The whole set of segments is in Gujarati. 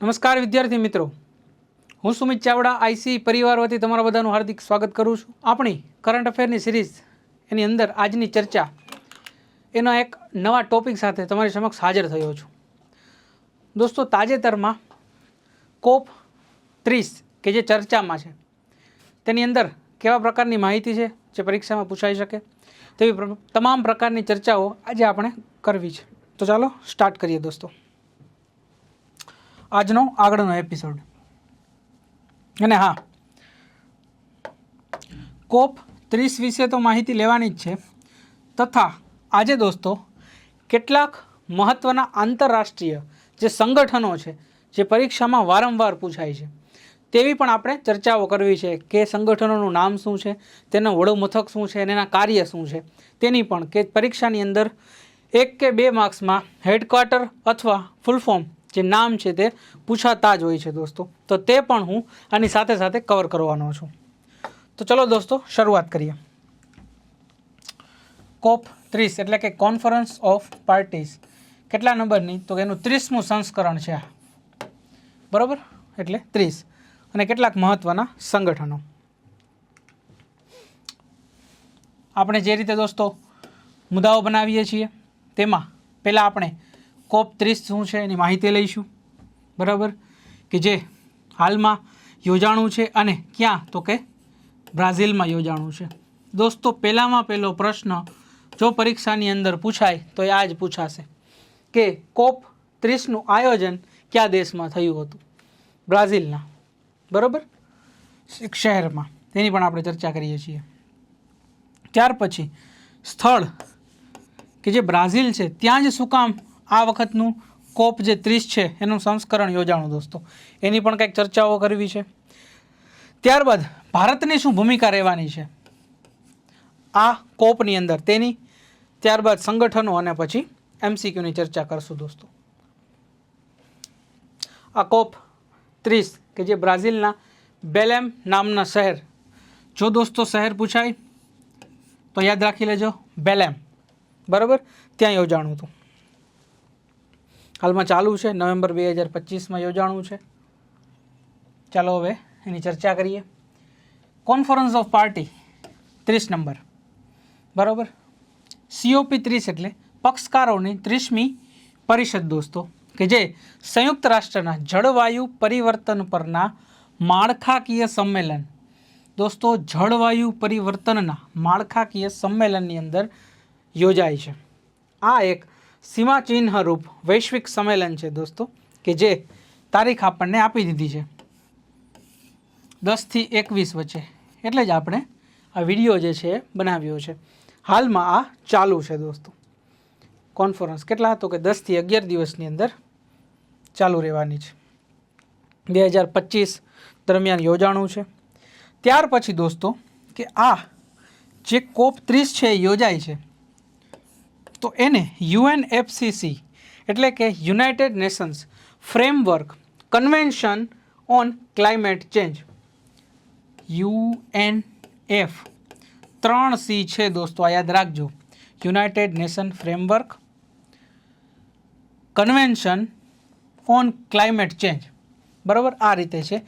નમસ્કાર વિદ્યાર્થી મિત્રો. હું સુમિત ચાવડા, આઈસી પરિવાર વતી તમારા બધાનું હાર્દિક સ્વાગત કરું છું. આપણી કરંટ અફેરની સિરીઝ એની અંદર આજની ચર્ચા એના એક નવા ટોપિક સાથે તમારી સમક્ષ હાજર થયો છું. દોસ્તો, તાજેતરમાં કોપ ત્રીસ કે જે ચર્ચામાં છે, તેની અંદર કેવા પ્રકારની માહિતી છે જે પરીક્ષામાં પૂછાઈ શકે, તેવી તમામ પ્રકારની ચર્ચાઓ આજે આપણે કરવી છે. તો ચાલો સ્ટાર્ટ કરીએ દોસ્તો. આજનો આગળનો એપિસોડ અને હા, કોપ ત્રીસ વિશે તો માહિતી લેવાની જ છે. તથા આજે દોસ્તો, કેટલાક મહત્ત્વના આંતરરાષ્ટ્રીય જે સંગઠનો છે, જે પરીક્ષામાં વારંવાર પૂછાય છે. તેવી પણ આપણે ચર્ચાઓ કરવી છે કે સંગઠનોનું નામ શું છે, તેનો વડો મથક શું છે, અને એના કાર્ય શું છે. તેની પણ કે પરીક્ષાની અંદર એક કે બે માર્ક્સમાં હેડક્વાર્ટર અથવા ફૂલ ફોર્મ જે નામ છે તે પૂછાતા જ હોય છે દોસ્તો. તો તે પણ હું આની સાથે સાથે કવર કરવાનો છું. તો ચલો દોસ્તો, શરૂઆત કરીએ. કોપ ત્રીસ એટલે કે કોન્ફરન્સ ઓફ પાર્ટીઝ કેટલા નંબરની? તો એનું ત્રીસમું સંસ્કરણ છે બરાબર? એટલે ત્રીસ. અને કેટલાક મહત્ત્વના સંગઠનો. આપણે જે રીતે દોસ્તો મુદ્દાઓ બનાવીએ છીએ, તેમાં પહેલાં આપણે કોપ ત્રીસ શું છે એની માહિતી લઈશું. બરાબર? કે જે હાલમાં યોજાણું છે અને ક્યાં? તો કે બ્રાઝિલમાં યોજાણું છે. દોસ્તો, પહેલામાં પહેલો પ્રશ્ન જો પરીક્ષાની અંદર પૂછાય તો એ આ જ પૂછાશે કે કોપ ત્રીસનું આયોજન કયા દેશમાં થયું હતું? બ્રાઝિલના. બરાબર? એક શહેરમાં. તેની પણ આપણે ચર્ચા કરીએ છીએ. ત્યાર પછી સ્થળ કે જે બ્રાઝિલ છે, ત્યાં જ શું કામ આ વખતનું કોપ જે ત્રીસ છે, એનું સંસ્કરણ યોજાણું દોસ્તો. એની પણ કંઈક ચર્ચાઓ કરવી છે. ત્યારબાદ ભારતની શું ભૂમિકા રહેવાની છે? આ કોપની અંદર તેની, ત્યારબાદ સંગઠનો અને પછી એમસીક્યુની ચર્ચા કરશું દોસ્તો. આ કોપ ત્રીસ કે જે બ્રાઝિલના બેલેમ નામના શહેર. જો દોસ્તો શહેર પૂછાય, તો યાદ રાખી લેજો, બેલેમ. બરાબર? ત્યાં યોજાણું હતું. હાલમાં ચાલુ છે, નવેમ્બર બે હજાર પચીસમાં યોજાણું છે. ચાલો હવે એની ચર્ચા કરીએ. કોન્ફરન્સ ઓફ પાર્ટી ત્રીસ નંબર. બરાબર? સીઓપી ત્રીસ એટલે પક્ષકારોની ત્રીસમી પરિષદ દોસ્તો, કે જે સંયુક્ત રાષ્ટ્રના જળવાયુ પરિવર્તન પરના માળખાકીય સંમેલન. દોસ્તો, જળવાયુ પરિવર્તનના માળખાકીય સંમેલનની અંદર યોજાય છે. આ એક સીમાચિહ્નરૂપ વૈશ્વિક સંમેલન છે દોસ્તો, કે જે તારીખ આપણને આપી દીધી છે. દસથી એકવીસ વચ્ચે. એટલે જ આપણે આ વીડિયો જે છે બનાવ્યો છે. હાલમાં આ ચાલુ છે દોસ્તો. કોન્ફરન્સ કેટલા તો કે દસથી અગિયાર દિવસની અંદર ચાલુ રહેવાની છે. બે હજાર પચીસ દરમિયાન યોજાણું છે. ત્યાર પછી દોસ્તો, કે આ જે કોપ ત્રીસ છે એ યોજાય છે. તો એને યુએનએફસીસી એટલે કે United Nations framework convention on climate change. UNF. ત્રણ સી છે દોસ્તો, આ યાદ રાખજો. United Nation framework convention on climate change. બરાબર? આ રીતે છે.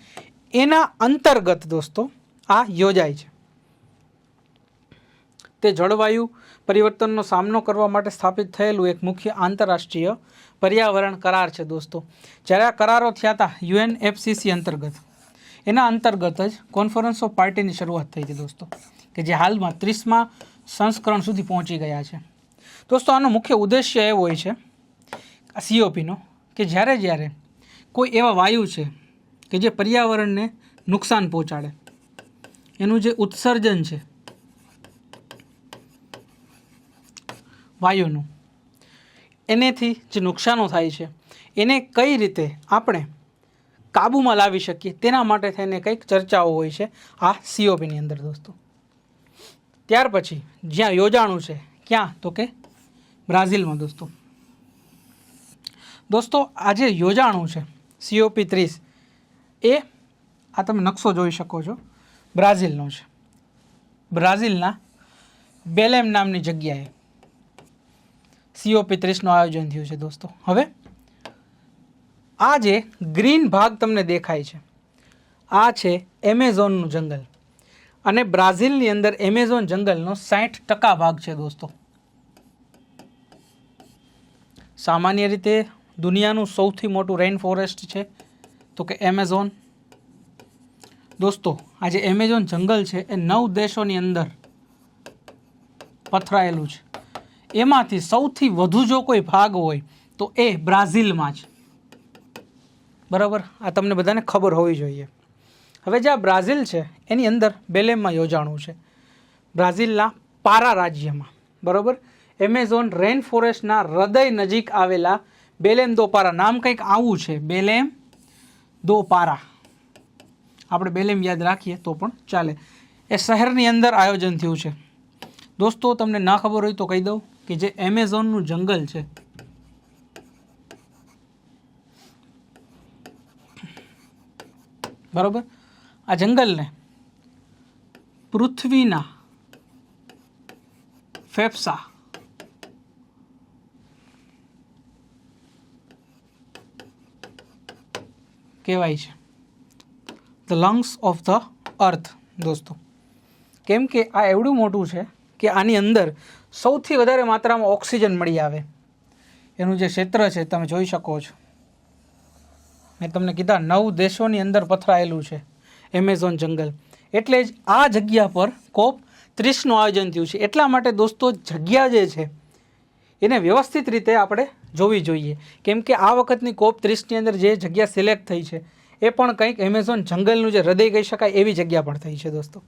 એના અંતર્ગત દોસ્તો, આ યોજાય છે. તે જળવાયુ પરિવર્તનનો સામનો કરવા માટે સ્થાપિત થયેલું એક મુખ્ય આંતરરાષ્ટ્રીય પર્યાવરણ કરાર છે, દોસ્તો. જ્યારે આ કરારો થયા હતા યુએનએફસીસી અંતર્ગત. એના અંતર્ગત જ કોન્ફરન્સ ઓફ પાર્ટીની શરૂઆત થઈ હતી, દોસ્તો, કે જે હાલમાં ત્રીસમાં સંસ્કરણ સુધી પહોંચી ગયા છે. દોસ્તો, આનો મુખ્ય ઉદ્દેશ્ય એવો હોય છે સીઓપીનો કે જ્યારે જ્યારે કોઈ એવા વાયુ છે કે જે પર્યાવરણને નુકસાન પહોંચાડે. એનું જે ઉત્સર્જન છે વાયુનું. એનેથી જે નુકસાનો થાય છે, એને કઈ રીતે આપણે કાબૂમાં લાવી શકીએ તેના માટે થઈને કંઈક ચર્ચાઓ હોય છે આ સીઓપીની અંદર દોસ્તો. ત્યાર પછી જ્યાં યોજાણું છે, ક્યાં? તો કે બ્રાઝિલમાં દોસ્તો. દોસ્તો આજે યોજાણું છે સીઓપી ત્રીસ, એ આ તમે નકશો જોઈ શકો છો, બ્રાઝિલનો છે. બ્રાઝિલના બેલેમ નામની જગ્યાએ. સીઓપી ત્રીસનું આયોજન થયું છે દોસ્તો. હવે આ જે ગ્રીન ભાગ તમને દેખાય છે, આ છે એમેઝોનનું જંગલ. અને બ્રાઝિલની અંદર એમેઝોન જંગલનો સાઠ ટકા ભાગ છે દોસ્તો. સામાન્ય રીતે દુનિયાનું સૌથી મોટું રેઇન ફોરેસ્ટ છે તો કે એમેઝોન. દોસ્તો, આ જે એમેઝોન જંગલ છે એ નવ દેશોની અંદર પથરાયેલું છે. એમાંથી સૌથી વધુ જો કોઈ ભાગ હોય, તો એ બ્રાઝિલમાં જ બરાબર? આ તમને બધાને ખબર હોવી જોઈએ. હવે જે આ બ્રાઝિલ છે, એની અંદર બેલેમમાં યોજાણું છે. બ્રાઝિલના પારા રાજ્યમાં. બરાબર? એમેઝોન રેન ફોરેસ્ટના હૃદય નજીક આવેલા બેલેમ દોપારા નામ કંઈક આવું છે. બેલેમ દોપારા આપણે બેલેમ યાદ રાખીએ તો પણ ચાલે. એ શહેરની અંદર આયોજન થયું છે. દોસ્તો, તમને ના ખબર હોય તો કહી દઉં. કે જે એમેઝોનનું જંગલ છે. બરાબર? આ જંગલને પૃથ્વીના ફેફસા કહેવાય છે. The lungs of the earth દોસ્તો. કેમ કે આ એવડું મોટું છે કે આની અંદર સૌથી વધારે માત્રામાં ઓક્સિજન મળી આવે. એનું જે ક્ષેત્ર છે, તમે જોઈ શકો છો. મેં તમને કીધા નવ દેશોની અંદર પથરાયેલું છે, એમેઝોન જંગલ. એટલે જ આ જગ્યા પર કોપ ત્રીસનું આયોજન થયું છે. એટલા માટે દોસ્તો, જગ્યા જે છે, એને વ્યવસ્થિત રીતે આપણે જોવી જોઈએ. કેમ કે આ વખતની કોપ ત્રીસની અંદર જે જગ્યા સિલેક્ટ થઈ છે, એ પણ કંઈક એમેઝોન જંગલનું જે હૃદય કહી શકાય એવી જગ્યા પણ થઈ છે, દોસ્તો.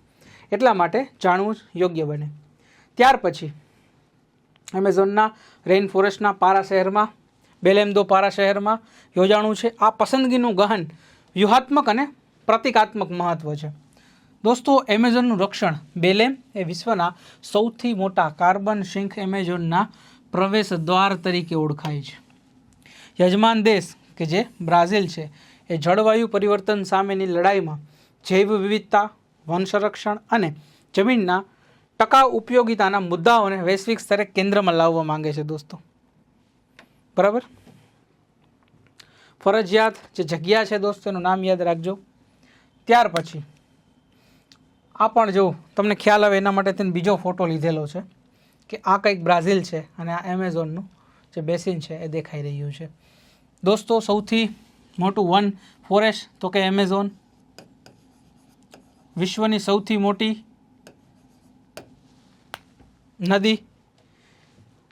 એટલા માટે જાણવું યોગ્ય બને. ત્યાર પછી એમેઝોનના રેઇન ફોરેસ્ટના પારા શહેરમાં, બેલેમદો પારા શહેરમાં યોજાણું છે. આ પસંદગીનું ગહન વ્યૂહાત્મક અને પ્રતિકાત્મક મહત્ત્વ છે. દોસ્તો, એમેઝોનનું રક્ષણ બેલેમ એ વિશ્વના સૌથી મોટા કાર્બન સિંક એમેઝોનના પ્રવેશ દ્વાર તરીકે ઓળખાય છે. યજમાન દેશ, કે જે બ્રાઝિલ છે, એ જળવાયુ પરિવર્તન સામેની લડાઈમાં જૈવ વિવિધતા વન સંરક્ષણ અને જમીનના ટકાઉ ઉપયોગિતાના મુદ્દાઓને વૈશ્વિક સ્તરે કેન્દ્રમાં લાવવા માંગે છે દોસ્તો. બરાબર? ફરજિયાત જે જગ્યા છે દોસ્તો, એનું નામ યાદ રાખજો. ત્યાર પછી, આ પણ જો તમને ખ્યાલ આવે એના માટે તેને બીજો ફોટો લીધેલો છે કે આ કંઈક બ્રાઝિલ છે અને આ એમેઝોનનું જે બેસિન છે એ દેખાઈ રહ્યું છે. દોસ્તો, સૌથી મોટું વન ફોરેસ્ટ તો કે એમેઝોન. વિશ્વની સૌથી મોટી નદી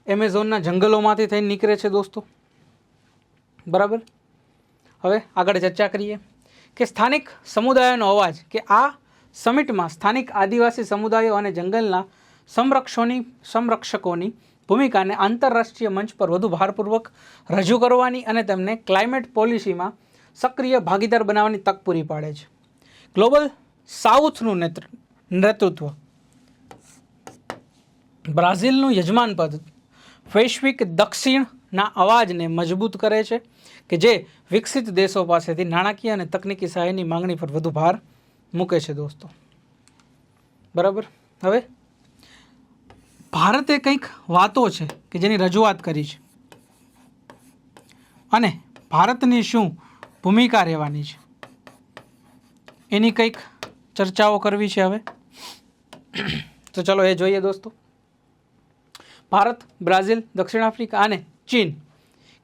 એમેઝોનના જંગલોમાંથી થઈને નીકળે છે દોસ્તો. બરાબર? હવે આગળ ચર્ચા કરીએ કે સ્થાનિક સમુદાયોનો અવાજ કે આ સમિટમાં સ્થાનિક આદિવાસી સમુદાયો અને જંગલના સંરક્ષોની સંરક્ષકોની ભૂમિકાને આંતરરાષ્ટ્રીય મંચ પર વધુ ભારપૂર્વક રજૂ કરવાની અને તેમને ક્લાઇમેટ પોલિસીમાં સક્રિય ભાગીદાર બનાવવાની તક પૂરી પાડે છે. ગ્લોબલ સાઉથનું નેતૃ નેતૃત્વ. બ્રાઝિલનું યજમાન પદ વૈશ્વિક દક્ષિણના અવાજને મજબૂત કરે છે કે જે વિકસિત દેશો પાસેથી નાણાકીય અને તકનીકી સહાયની માંગણી પર વધુ ભાર મૂકે છે દોસ્તો. બરાબર? હવે ભારતે કંઈક વાતો છે કે જેની રજૂઆત કરી છે. અને ભારતની શું ભૂમિકા રહેવાની છે? એની કંઈક ચર્ચાઓ કરવી છે હવે. તો ચલો એ જોઈએ દોસ્તો. ભારત, બ્રાઝિલ, દક્ષિણ આફ્રિકા અને ચીન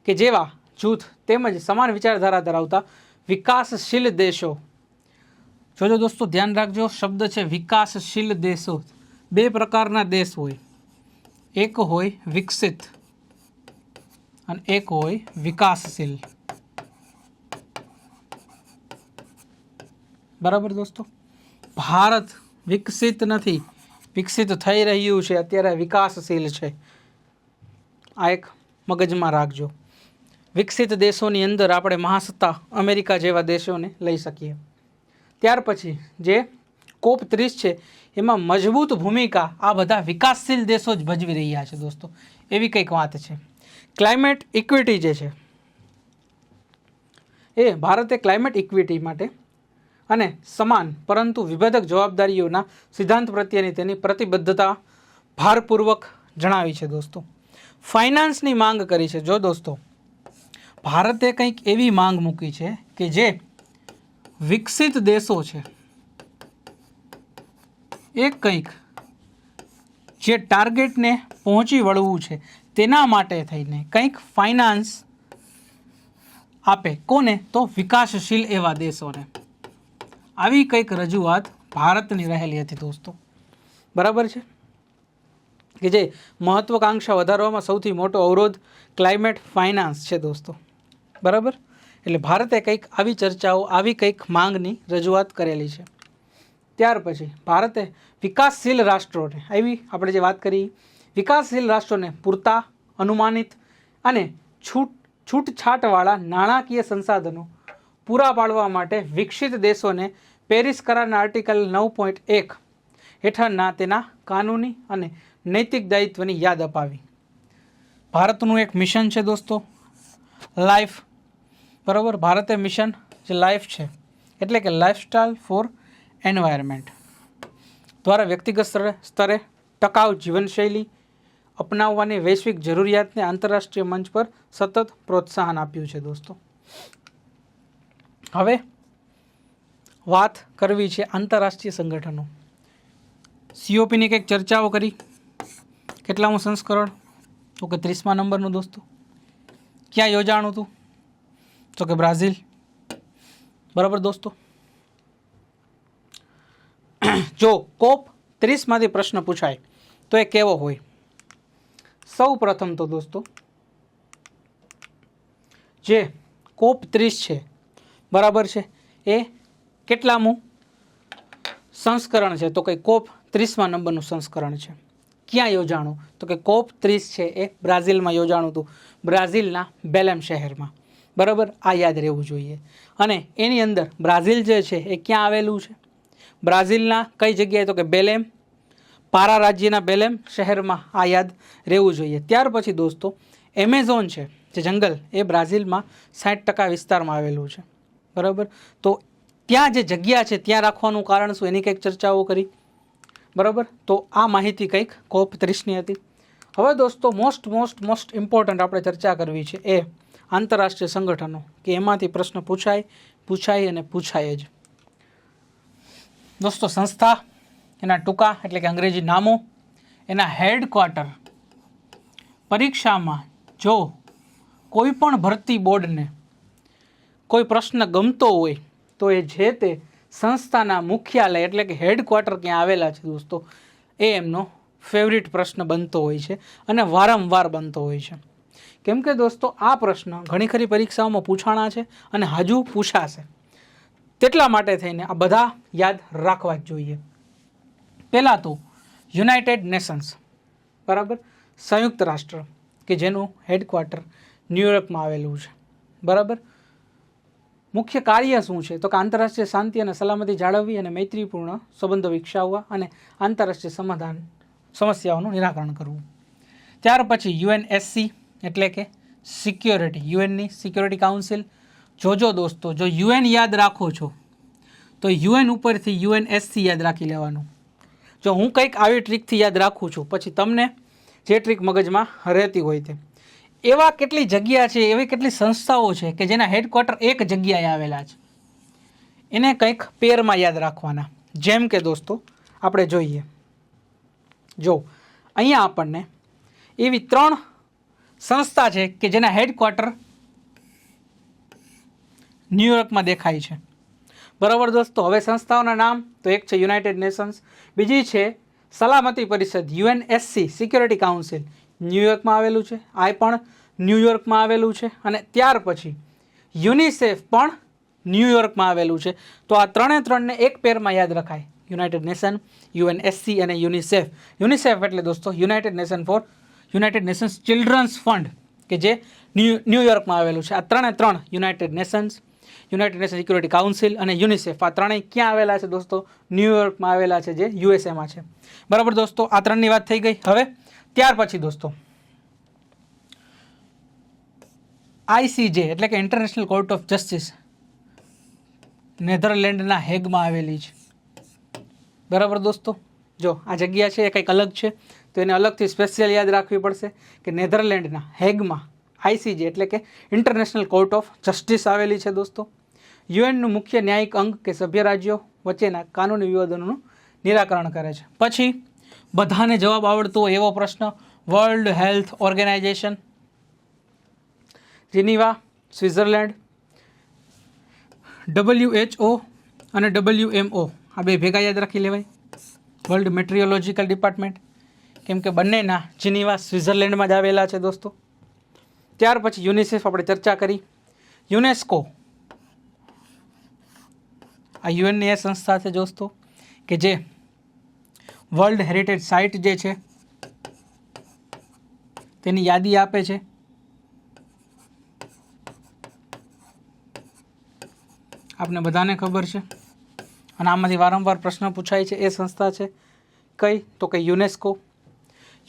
કે જેવા જૂથ તેમજ સમાન વિચારધારા ધરાવતા વિકાસશીલ દેશો. જોજો દોસ્તો, ધ્યાન રાખજો, શબ્દ છે વિકાસશીલ દેશો. બે પ્રકારના દેશ હોય. એક હોય વિકસિત અને એક હોય વિકાસશીલ. બરાબર દોસ્તો? ભારત વિકસિત નથી. વિકસિત થઈ રહ્યું છે, અત્યારે વિકાસશીલ છે. આ એક મગજમાં રાખજો. વિકસિત દેશોની અંદર આપણે મહાસત્તા અમેરિકા જેવા દેશોને લઈ શકીએ. ત્યાર પછી જે કોપ ત્રીસ છે, એમાં મજબૂત ભૂમિકા આ બધા વિકાસશીલ દેશો જ ભજવી રહ્યા છે દોસ્તો. એવી કંઈક વાત છે. ક્લાઇમેટ ઇક્વિટી જે છે, એ ભારતે ક્લાઇમેટ ઇક્વિટી માટે અને સમાન, પરંતુ વિભેદક જવાબદારીઓના સિદ્ધાંત પ્રત્યેની તેની પ્રતિબદ્ધતા ભારપૂર્વક જણાવી છે દોસ્તો. ફાઇનાન્સની માંગ કરી છે. જો દોસ્તો, ભારતે કંઈક એવી માંગ મૂકી છે કે જે વિકસિત દેશો છે. એ કંઈક જે ટાર્ગેટને પહોંચી વળવું છે તેના માટે થઈને કંઈક ફાઇનાન્સ આપે. કોને? તો વિકાસશીલ એવા દેશોને. આવી કંઈક રજૂઆત ભારતની રહેલી હતી દોસ્તો. બરાબર છે? કે જે મહત્વકાંક્ષા વધારવામાં સૌથી મોટો અવરોધ ક્લાઇમેટ ફાઇનાન્સ છે દોસ્તો. બરાબર? એટલે ભારતે કંઈક આવી ચર્ચાઓ, આવી કંઈક માંગની રજૂઆત કરેલી છે. ત્યાર પછી ભારતે વિકાસશીલ રાષ્ટ્રોને આવી આપણે જે વાત કરી, વિકાસશીલ રાષ્ટ્રોને પૂરતા, અનુમાનિત અને છૂટ, છૂટછાટવાળા નાણાકીય સંસાધનો પૂરા પાડવા માટે વિકસિત દેશોને પેરિસ કરારના આર્ટિકલ નવ પોઈન્ટ એક હેઠળના તેના કાનૂની અને નૈતિક દાયિત્વની યાદ અપાવી. ભારતનું એક મિશન છે દોસ્તો. લાઈફ બરાબર? ભારતે મિશન જે લાઈફ છે, એટલે કે લાઈફસ્ટાઈલ ફોર એન્વાયરમેન્ટ દ્વારા વ્યક્તિગત સ્તરે સ્તરે ટકાઉ જીવનશૈલી અપનાવવાની વૈશ્વિક જરૂરિયાતને આંતરરાષ્ટ્રીય મંચ પર સતત પ્રોત્સાહન આપ્યું છે દોસ્તો. હવે વાત કરવી છે આંતરરાષ્ટ્રીય સંગઠનો. સીઓપીની કંઈક ચર્ચાઓ કરી. કેટલામું સંસ્કરણ? તો કે ત્રીસમા નંબરનું દોસ્તો. ક્યાં યોજાણું હતું તો કે બ્રાઝિલ. બરાબર દોસ્તો? જો કોપ ત્રીસમાંથી પ્રશ્ન પૂછાય, તો એ કેવો હોય? સૌ પ્રથમ તો દોસ્તો, જે કોપ ત્રીસ છે, બરાબર છે? એ કેટલામું? સંસ્કરણ છે. તો કે કોપ ત્રીસમા નંબરનું સંસ્કરણ છે. ક્યાં યોજાણું? તો કે કોપ ત્રીસ છે એ બ્રાઝિલમાં યોજાણું હતું. બ્રાઝિલના બેલેમ શહેરમાં. બરાબર? આ યાદ રહેવું જોઈએ. અને એની અંદર બ્રાઝિલ જે છે એ ક્યાં આવેલું છે? બ્રાઝિલના કઈ જગ્યાએ? તો કે બેલેમ. પારા રાજ્યના બેલેમ શહેરમાં આ યાદ રહેવું જોઈએ. ત્યાર પછી દોસ્તો, એમેઝોન છે. જે જંગલ એ બ્રાઝિલમાં સાઠ ટકા વિસ્તારમાં આવેલું છે. બરાબર? તો ત્યાં જે જગ્યા છે, ત્યાં રાખવાનું કારણ શું? એની કંઈક ચર્ચાઓ કરી. બરાબર? તો આ માહિતી કંઈક કોપ ત્રીસની હતી. હવે દોસ્તો મોસ્ટ મોસ્ટ મોસ્ટ ઇમ્પોર્ટન્ટ આપણે ચર્ચા કરવી છે એ આંતરરાષ્ટ્રીય સંગઠનો કે એમાંથી પ્રશ્ન પૂછાય પૂછાય અને પૂછાય જ. દોસ્તો, સંસ્થા, એના ટૂંકા એટલે કે અંગ્રેજી નામો, એના હેડક્વાર્ટર પરીક્ષામાં જો કોઈ પણ ભરતી બોર્ડને કોઈ પ્રશ્ન ગમતો હોય તો એ જે તે સંસ્થાના મુખ્યાલય એટલે કે હેડક્વાર્ટર ક્યાં આવેલા છે દોસ્તો, એ એમનો ફેવરિટ પ્રશ્ન બનતો હોય છે અને વારંવાર બનતો હોય છે. કેમ કે દોસ્તો, આ પ્રશ્ન ઘણી ખરી પરીક્ષાઓમાં પૂછાણા છે અને હજુ પૂછાશે. તેટલા માટે થઈને આ બધા યાદ રાખવા જ જોઈએ. પહેલાં તો યુનાઇટેડ નેશન્સ, બરાબર? સંયુક્ત રાષ્ટ્ર, કે જેનું હેડક્વાર્ટર ન્યુયોર્કમાં આવેલું છે. બરાબર? મુખ્ય કાર્ય શું છે? તો કે આંતરરાષ્ટ્રીય શાંતિ અને સલામતી જાળવવી અને મૈત્રીપૂર્ણ સંબંધો વિકસાવવા અને આંતરરાષ્ટ્રીય સમાધાન સમસ્યાઓનું નિરાકરણ કરવું. ત્યાર પછી યુએનએસસી એટલે કે સિક્યોરિટી, યુએનની સિક્યોરિટી કાઉન્સિલ. જોજો દોસ્તો, જો યુએન યાદ રાખો છો, તો યુએન ઉપરથી યુએનએસસી યાદ રાખી લેવાનું. જો હું કંઈક આવી ટ્રીકથી યાદ રાખું છું, પછી તમને જે ટ્રીક મગજમાં રહેતી હોય તે. એવા કેટલી જગ્યા છે, એવી કેટલી સંસ્થાઓ છે કે જેના હેડક્વાર્ટર એક જગ્યાએ આવેલા છે? એને કંઈક પેરમાં યાદ રાખવાના. જેમ કે દોસ્તો, આપણે જોઈએ. જો, અહીંયા આપણને એવી ત્રણ સંસ્થા છે કે જેના હેડક્વાર્ટર ન્યુયોર્કમાં દેખાય છે. બરાબર દોસ્તો, હવે સંસ્થાઓના નામ તો એક છે યુનાઇટેડ નેશન્સ બીજી છે સલામતી પરિષદ યુએનએસસી સિક્યોરિટી કાઉન્સિલ ન્યુયોર્કમાં આવેલું છે આ પણ ન્યુયોર્કમાં આવેલું છે અને ત્યાર પછી યુનિસેફ પણ ન્યુયોર્કમાં આવેલું છે. તો આ ત્રણે ત્રણને એક પેરમાં યાદ રખાય. યુનાઇટેડ નેશન, યુએનએસસી અને યુનિસેફ. યુનિસેફ એટલે દોસ્તો united nation for united nations children's fund, કે જે ન્યૂ, ન્યુયોર્કમાં આવેલું છે. આ ત્રણે ત્રણ united nations, united nation security council અને યુનિસેફ, આ ત્રણેય ક્યાં આવેલા છે દોસ્તો? ન્યુયોર્કમાં આવેલા છે, જે યુએસએમાં છે. બરાબર દોસ્તો, આ ત્રણની વાત થઈ ગઈ. હવે ત્યાર પછી દોસ્તો. આઈસીજે એટલે કે ઇન્ટરનેશનલ કોર્ટ ઓફ જસ્ટિસ નેધરલેન્ડના હેગમાં આવેલી છે. બરાબર દોસ્તો? જો, આ જગ્યા છે, એ કંઈક અલગ છે, તો એને અલગથી સ્પેશિયલ યાદ રાખવી પડશે કે નેધરલેન્ડના હેગમાં આઈસીજે એટલે કે ઇન્ટરનેશનલ કોર્ટ ઓફ જસ્ટિસ આવેલી છે દોસ્તો. યુએનનું મુખ્ય ન્યાયિક અંગ કે સભ્ય રાજ્યો વચ્ચેના કાનૂની વિવાદોનું નિરાકરણ કરે છે. પછી બધાને જવાબ આવડતો એવો પ્રશ્ન. World health organization Geneva, Switzerland. WHO અને ડબલ્યુએમઓ આ બે ભેગા યાદ રાખી લેવાય. વર્લ્ડ મેટ્રિયોલોજીકલ ડિપાર્ટમેન્ટ કેમ કે બંનેના જીનીવા સ્વિટ્ઝરલેન્ડમાં જ આવેલા છે દોસ્તો. ત્યાર પછી યુનિસેફ આપણે ચર્ચા કરી. યુનેસ્કો. આ યુએનની એ સંસ્થા છે દોસ્તો, કે જે વર્લ્ડ હેરિટેજ સાઇટ જે છે, તેની યાદી આપે છે. આપને બધાને ખબર છે. અને આમાંથી વારંવાર પ્રશ્ન પૂછાય છે, એ સંસ્થા છે કઈ? તો કે યુનેસ્કો.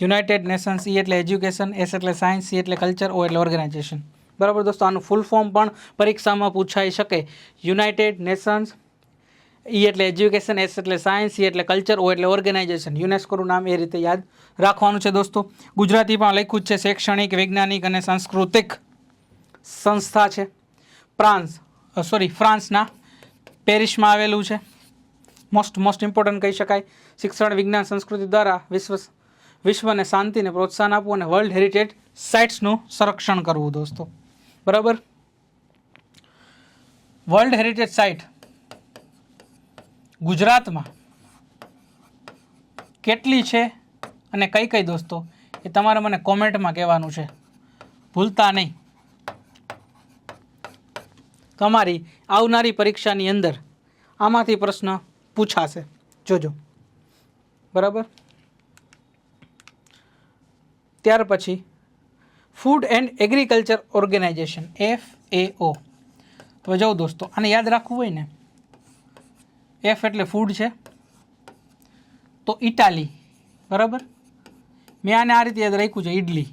યુનાઇટેડ નેશન્સ ઈ એટલે એજ્યુકેશન, એસ એટલે સાયન્સ, સી એટલે કલ્ચર, ઓ એટલે ઓર્ગેનાઇઝેશન. બરાબર દોસ્તો, આનું ફૂલ ફોર્મ પણ પરીક્ષામાં પૂછાઈ શકે. યુનાઇટેડ નેશન્સ ઈ એટલે એજ્યુકેશન એસ એટલે સાયન્સ સી એટલે કલ્ચર ઓ એટલે ઓર્ગેનાઇઝેશન યુનેસ્કોનું નામ એ રીતે યાદ રાખવાનું છે દોસ્તો. ગુજરાતીમાં લખ્યું જ છે શૈક્ષણિક, વૈજ્ઞાનિક અને સાંસ્કૃતિક સંસ્થા છે. ફ્રાન્સ સોરી ફ્રાન્સના પેરિસમાં આવેલું છે. મોસ્ટ મોસ્ટ ઇમ્પોર્ટન્ટ કહી શકાય. શિક્ષણ, વિજ્ઞાન, સંસ્કૃતિ દ્વારા વિશ્વ, વિશ્વને શાંતિને પ્રોત્સાહન આપવું અને વર્લ્ડ હેરિટેજ સાઇટ્સનું સંરક્ષણ કરવું દોસ્તો. બરાબર? વર્લ્ડ હેરિટેજ સાઇટ ગુજરાતમાં કેટલી છે અને કઈ કઈ દોસ્તો એ તમારે મને કોમેન્ટમાં કહેવાનું છે. ભૂલતા નહીં. તમારી આવનારી પરીક્ષાની અંદર આમાંથી પ્રશ્ન પૂછાશે. જોજો. બરાબર? ત્યાર પછી food and agriculture organization F A O હવે જાઉં દોસ્તો, આને યાદ રાખવું હોય ને એફ એટલે ફૂડ છે. તો ઇટાલી બરાબર? મેં આને આ રીતે યાદ રાખ્યું છે ઇડલી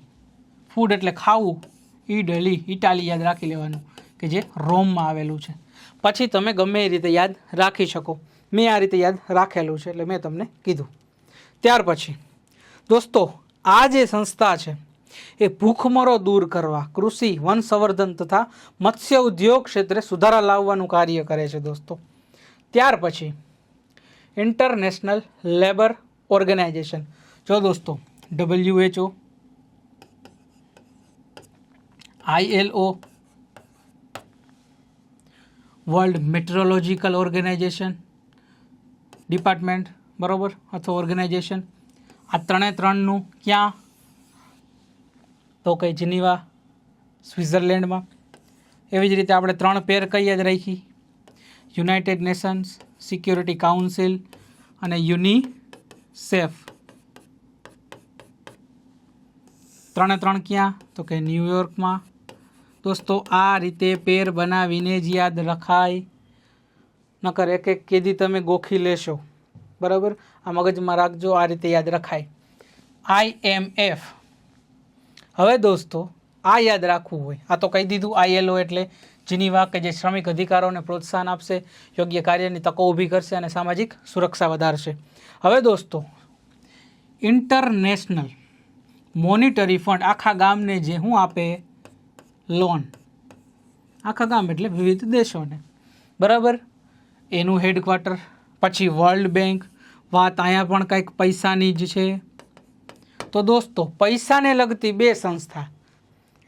ફૂડ એટલે ખાવું ઇડલી ઇટાલી યાદ રાખી લેવાનું, કે જે રોમમાં આવેલું છે. પછી તમે ગમે એ રીતે યાદ રાખી શકો. મેં આ રીતે યાદ રાખેલું છે, એટલે મેં તમને કીધું. ત્યાર પછી, દોસ્તો, આ જે સંસ્થા છે, એ ભૂખમરો દૂર કરવા, કૃષિ વન સંવર્ધન તથા મત્સ્ય ઉદ્યોગ ક્ષેત્રે સુધારા લાવવાનું કાર્ય કરે છે, દોસ્તો. ત્યાર પછી ઇન્ટરનેશનલ લેબર ઓર્ગેનાઇઝેશન જો દોસ્તો WHO ILO world metrological organization department બરાબર? અથવા ઓર્ગેનાઇઝેશન આ ત્રણે ત્રણનું ક્યાં? તો કંઈ જીનીવા, સ્વિટ્ઝરલેન્ડમાં. એવી જ રીતે આપણે ત્રણ પેર કઈ જ રાખી? યુનાઇટેડ નેશન્સ, સિક્યોરિટી કાઉન્સિલ અને યુનિસેફ. ત્રણે ત્રણ ક્યાં? તો કે ન્યૂયોર્કમાં દોસ્તો, આ રીતે પેર બનાવીને જ યાદ રખાય. નકર એક એક કેદી તમે ગોખી લેશો. બરાબર? આ મગજમાં રાખજો, આ રીતે યાદ રખાય. I M F. હવે દોસ્તો, આ યાદ રાખવું હોય. આ તો કહી દીધું આઈએલઓ એટલે. જીનીવા કે જે શ્રમિક અધિકારોને પ્રોત્સાહન આપશે, યોગ્ય કાર્યની તકો ઊભી કરશે અને સામાજિક સુરક્ષા વધારશે. હવે દોસ્તો, ઇન્ટરનેશનલ મોનિટરી ફંડ આખા ગામને જે હું આપે, લોન. આખા ગામ એટલે વિવિધ દેશોને. બરાબર? એનું હેડક્વાર્ટર પછી વર્લ્ડ બેંક વાત અહીંયા પણ કંઈક પૈસાની જ છે. તો દોસ્તો, પૈસાને લગતી બે સંસ્થા,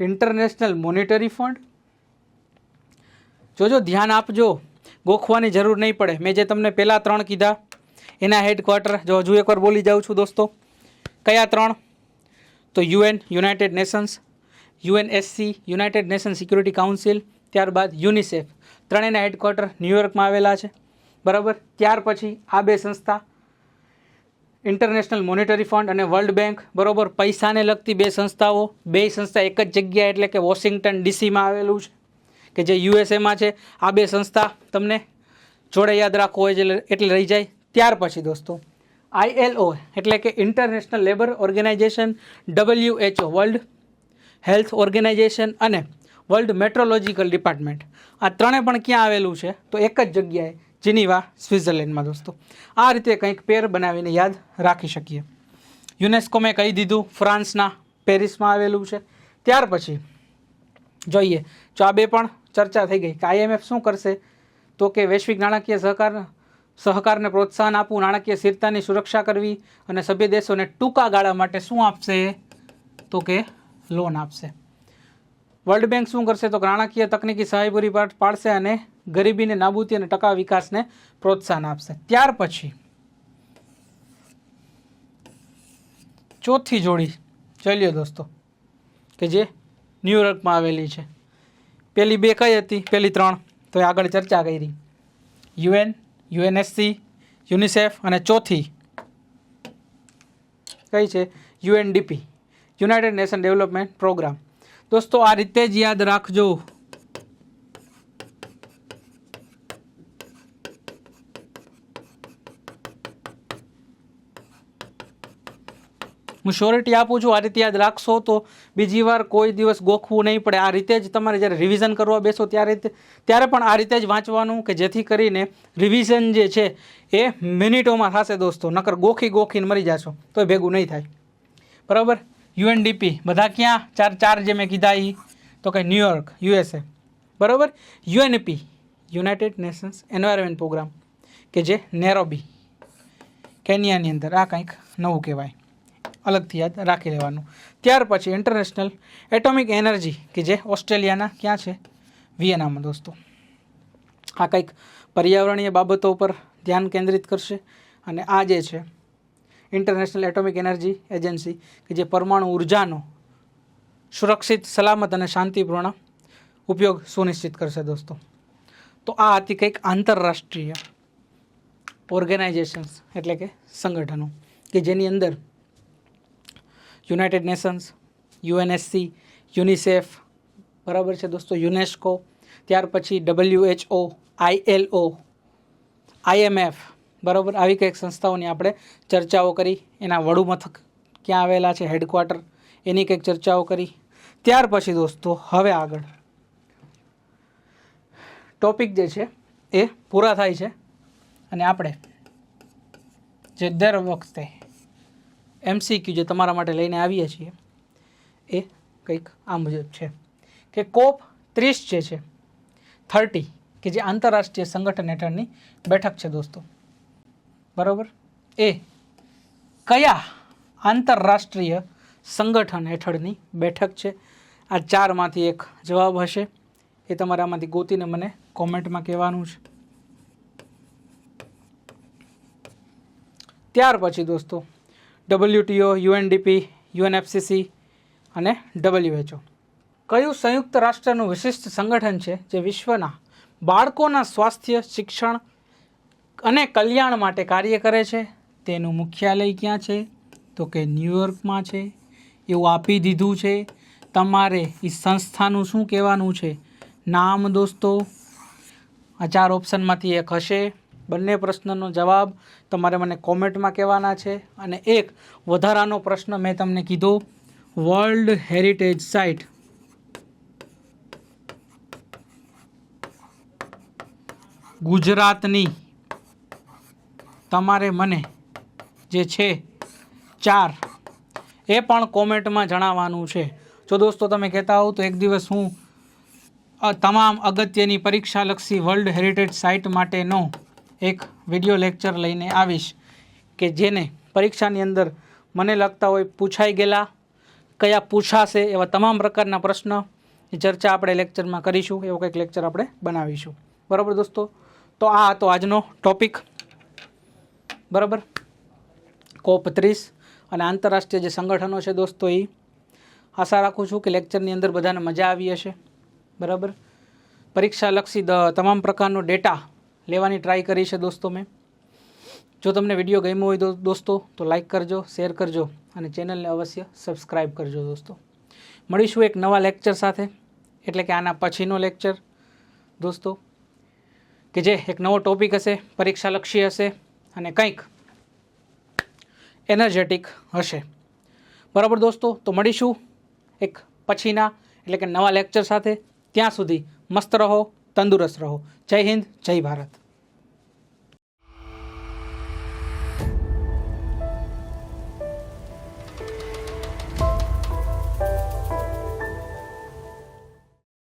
ઇન્ટરનેશનલ મોનિટરી ફંડ જોજો, ધ્યાન આપજો. ગોખવાની જરૂર નહીં પડે. મેં જે તમને પહેલાં ત્રણ કીધા, એના હેડક્વાર્ટર જો હજુ એકવાર બોલી જાઉં છું દોસ્તો. કયા ત્રણ? તો UN united nations UNSC united nation security council ત્યારબાદ યુનિસેફ ત્રણેયના હેડક્વાર્ટર ન્યુયોર્કમાં આવેલા છે. બરાબર? ત્યાર પછી આ બે સંસ્થા ઇન્ટરનેશનલ મોનિટરી ફંડ અને વર્લ્ડ બેંક બરોબર? પૈસાને લગતી બે સંસ્થાઓ. બે સંસ્થા એક જ જગ્યા એટલે કે વોશિંગ્ટન ડીસીમાં આવેલું છે. કે જે યુએસએમાં છે, આ બે સંસ્થા તમને જોડે યાદ રાખવું હોય એટલે રહી જાય. ત્યાર પછી દોસ્તો આઈએલઓ એટલે કે international labour organization WHO world health organization અને વર્લ્ડ મેટ્રોલોજીકલ ડિપાર્ટમેન્ટ આ ત્રણે પણ ક્યાં આવેલું છે? તો એક જ જગ્યાએ, જીનીવા, સ્વિટ્ઝરલેન્ડમાં દોસ્તો. આ રીતે કંઈક પેર બનાવીને યાદ રાખી શકીએ. યુનેસ્કો મેં કહી દીધું, ફ્રાન્સના પેરિસમાં આવેલું છે. ત્યાર પછી જોઈએ તો આ બે પણ ચર્ચા થઈ ગઈ કે આઈએમએફ શું કરશે? તો કે વૈશ્વિક નાણાકીય સહકાર, સહકારને પ્રોત્સાહન આપવું, નાણાકીય સ્થિરતાની સુરક્ષા કરવી અને સભ્ય દેશોને ટૂંકા ગાળા માટે શું આપશે? તો કે લોન આપશે. વર્લ્ડ બેંક શું કરશે? તો નાણાકીય તકનીકી સહાય પૂરી પાડ- પાડશે અને ગરીબીને નાબૂદી અને ટકા વિકાસને પ્રોત્સાહન આપશે. ત્યાર પછી ચોથી જોડી, ચલિયો લ્યો દોસ્તો, કે જે ન્યુયોર્કમાં આવેલી છે. પેલી બે કઈ હતી? પેલી ત્રણ. તો એ આગળ ચર્ચા કરી. યુએન, યુએનએસસી, યુનિસેફ અને ચોથી. કઈ છે? UNDP. United nation development programme. દોસ્તો, આ રીતે જ યાદ રાખજો. હું શ્યોરિટી આપું છું, આ રીતે યાદ રાખશો તો બીજી વાર કોઈ દિવસ ગોખવું નહીં પડે. આ રીતે જ તમારે જ્યારે રિવિઝન કરવા બેસો ત્યારે ત્યારે પણ આ રીતે જ વાંચવાનું કે જેથી કરીને રિવિઝન જે છે એ મિનિટોમાં થશે દોસ્તો, નકર ગોખી ગોખીને મરી જશો તો ભેગું નહીં થાય. બરાબર? યુએનડીપી બધા ક્યાં? ચાર ચાર જે મેં કીધા એ તો કે ન્યુયોર્ક યુએસએ બરાબર? UNP united nations environment programme કે જે નેરોબી કેનિયાની અંદર, આ કંઈક નવું કહેવાય. અલગથી યાદ રાખી લેવાનું. ત્યાર પછી ઇન્ટરનેશનલ એટોમિક એનર્જી કે જે ઓસ્ટ્રેલિયાના ક્યાં છે? વિયેનામાં, દોસ્તો. આ કંઈક પર્યાવરણીય બાબતો પર ધ્યાન કેન્દ્રિત કરશે. અને આ જે છે ઇન્ટરનેશનલ એટોમિક એનર્જી એજન્સી કે જે પરમાણુ ઉર્જાનો સુરક્ષિત, સલામત અને શાંતિપૂર્ણ ઉપયોગ સુનિશ્ચિત કરશે, દોસ્તો. તો આ હતી કંઈક આંતરરાષ્ટ્રીય ઓર્ગેનાઇઝેશન્સ એટલે કે સંગઠનો, કે જેની અંદર યુનાઇટેડ નેશન્સ, યુએનએસસી, યુનિસેફ, બરાબર છે દોસ્તો, યુનેસ્કો, ત્યાર પછી ડબલ્યુએચઓ આઈએલઓ આઈએમએફ બરાબર, આવી કંઈક સંસ્થાઓની આપણે ચર્ચાઓ કરી. એના વડુ મથક ક્યાં આવેલા છે, હેડક્વાર્ટર, એની કંઈક ચર્ચાઓ કરી. ત્યાર પછી દોસ્તો, હવે આગળ. ટોપિક જે છે, એ પૂરા થાય છે. અને આપણે જે દર વખતે એમસીક્યુ જે તમારા માટે લઈને આવીએ છીએ, એ કંઈક આ મુજબ છે કે કોપ ત્રીસ જે છે, થર્ટી, કે જે આંતરરાષ્ટ્રીય સંગઠન હેઠળની બેઠક છે દોસ્તો. બરાબર? એ કયા આંતરરાષ્ટ્રીય સંગઠન હેઠળની બેઠક છે? આ ચારમાંથી એક જવાબ હશે. એ તમારે આમાંથી ગોતીને મને કોમેન્ટમાં કહેવાનું છે. ત્યાર પછી દોસ્તો ડબલ્યુટીઓ, યુએનડીપી, યુએનએફસીસી અને ડબલ્યુએચઓ. કયું સંયુક્ત રાષ્ટ્રનું વિશિષ્ટ સંગઠન છે જે વિશ્વના બાળકોના સ્વાસ્થ્ય, શિક્ષણ અને કલ્યાણ માટે કાર્ય કરે છે? તેનું મુખ્યાલય ક્યાં છે? તો કે ન્યુયોર્કમાં છે. એવું આપી દીધું છે. તમારે એ સંસ્થાનું શું કહેવાનું છે? નામ દોસ્તો? આ ચાર ઓપ્શનમાંથી એક હશે. બંને પ્રશ્નનો જવાબ તમારે મને કોમેન્ટમાં કહેવાના છે. અને એક વધારાનો પ્રશ્ન મેં તમને કીધો વર્લ્ડ હેરિટેજ સાઇટ ગુજરાતની તમારે મને જે છે ચાર, એ પણ કોમેન્ટમાં જણાવવાનું છે. જો દોસ્તો તમે કહેતા હોવ તો એક દિવસ હું તમામ અગત્યની પરીક્ષાલક્ષી વર્લ્ડ હેરિટેજ સાઇટ માટેનો એક વીડિયો લેક્ચર લઈને આવીશ કે જેને પરીક્ષાની અંદર મને લગતા હોય પૂછાઈ ગયેલા કયા પૂછાશે એવા તમામ પ્રકારના પ્રશ્ન ચર્ચા આપણે લેક્ચરમાં કરીશું, એવો કંઈક લેક્ચર આપણે બનાવીશું. બરાબર દોસ્તો? તો આ હતો આજનો ટોપિક બરાબર? કોપ ત્રીસ અને આંતરરાષ્ટ્રીય જે સંગઠનો છે દોસ્તો એ આશા રાખું છું કે લેક્ચરની અંદર બધાને મજા આવી હશે. બરાબર? પરીક્ષાલક્ષી દ તમામ પ્રકારનો ડેટા લેવાની ટ્રાય કરી છે દોસ્તો મેં. જો તમને વીડિયો ગમ્યો હોય દોસ્તો, તો લાઈક કરજો શેર કરજો અને ચેનલને અવશ્ય સબસ્ક્રાઈબ કરજો દોસ્તો. મળીશું એક નવા લેક્ચર સાથે. એટલે કે આના પછીનો લેક્ચર દોસ્તો, કે જે એક નવો ટોપિક હશે, પરીક્ષાલક્ષી હશે અને કંઈક એનર્જેટિક હશે. બરાબર દોસ્તો, તો મળીશું એક પછીના, એટલે કે નવા લેક્ચર સાથે. ત્યાં સુધી મસ્ત રહો. તંદુરસ્ત રહો. જય હિન્દ જય ભારત.